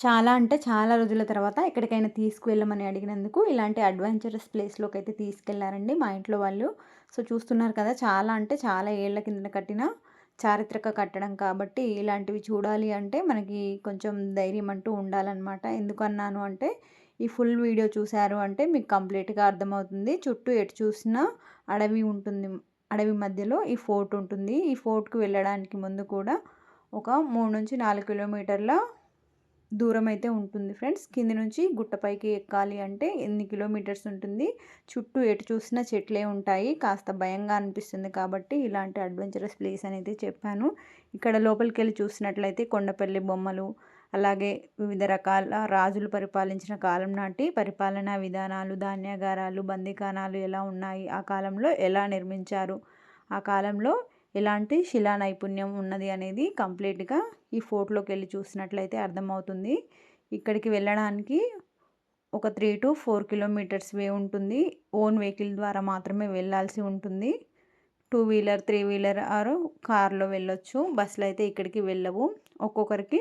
చాలా అంటే చాలా రోజుల తర్వాత ఎక్కడికైనా తీసుకువెళ్ళమని అడిగినందుకు ఇలాంటి అడ్వెంచరస్ ప్లేస్లోకి అయితే తీసుకెళ్ళారండి మా ఇంట్లో వాళ్ళు. సో చూస్తున్నారు కదా చాలా అంటే చాలా ఏళ్ళ కింద కట్టిన చారిత్రక కట్టడం కాబట్టి ఇలాంటివి చూడాలి అంటే మనకి కొంచెం ధైర్యం అంటూ ఉండాలన్నమాట. ఎందుకన్నాను అంటే ఈ ఫుల్ వీడియో చూశారు అంటే మీకు కంప్లీట్గా అర్థమవుతుంది. చుట్టూ ఎటు చూసినా అడవి ఉంటుంది అడవి మధ్యలో ఈ ఫోర్ట్ ఉంటుంది. ఈ ఫోర్ట్కి వెళ్ళడానికి ముందు కూడా ఒక మూడు నుంచి నాలుగు కిలోమీటర్ల దూరం అయితే ఉంటుంది ఫ్రెండ్స్. కింది నుంచి గుట్టపైకి ఎక్కాలి అంటే ఎన్ని కిలోమీటర్స్ ఉంటుంది? చుట్టూ ఎటు చూసినా చెట్లే ఉంటాయి. కాస్త భయంగా అనిపిస్తుంది కాబట్టి ఇలాంటి అడ్వెంచరస్ ప్లేస్ అనేది చెప్పాను. ఇక్కడ లోపలికి వెళ్ళి చూసినట్లయితే కొండపల్లి బొమ్మలు అలాగే వివిధ రకాల రాజులు పరిపాలించిన కాలం నాటి పరిపాలనా విధానాలు ధాన్యాగారాలు బందీకానాలు ఎలా ఉన్నాయి? ఆ కాలంలో ఎలా నిర్మించారు? ఆ కాలంలో ఎలాంటి శిలా నైపుణ్యం ఉన్నది అనేది కంప్లీట్గా ఈ ఫోర్ట్లోకి వెళ్ళి చూసినట్లయితే అర్థమవుతుంది. ఇక్కడికి వెళ్ళడానికి ఒక three to four kilometres way ఉంటుంది. ఓన్ వెహికల్ ద్వారా మాత్రమే వెళ్ళాల్సి ఉంటుంది. Two wheeler three wheeler or కార్లో వెళ్ళొచ్చు. బస్సులు అయితే ఇక్కడికి వెళ్ళవు. ఒక్కొక్కరికి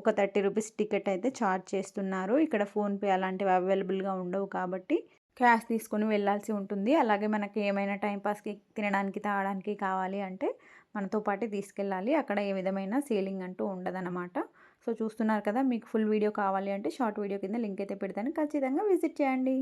ఒక థర్టీ రూపీస్ టికెట్ అయితే ఛార్జ్ చేస్తున్నారు. ఇక్కడ ఫోన్పే అలాంటివి అవైలబుల్గా ఉండవు కాబట్టి క్యాష్ తీసుకొని వెళ్ళాల్సి ఉంటుంది. అలాగే మనకి ఏమైనా టైంపాస్కి తినడానికి తాగడానికి కావాలి అంటే మనతో పాటే తీసుకెళ్ళాలి. అక్కడ ఏ విధమైన సీలింగ్ అంటూ ఉండదన్నమాట. సో చూస్తున్నారు కదా మీకు ఫుల్ వీడియో కావాలి అంటే షార్ట్ వీడియో కింద లింక్ అయితే పెడతాను. ఖచ్చితంగా విజిట్ చేయండి.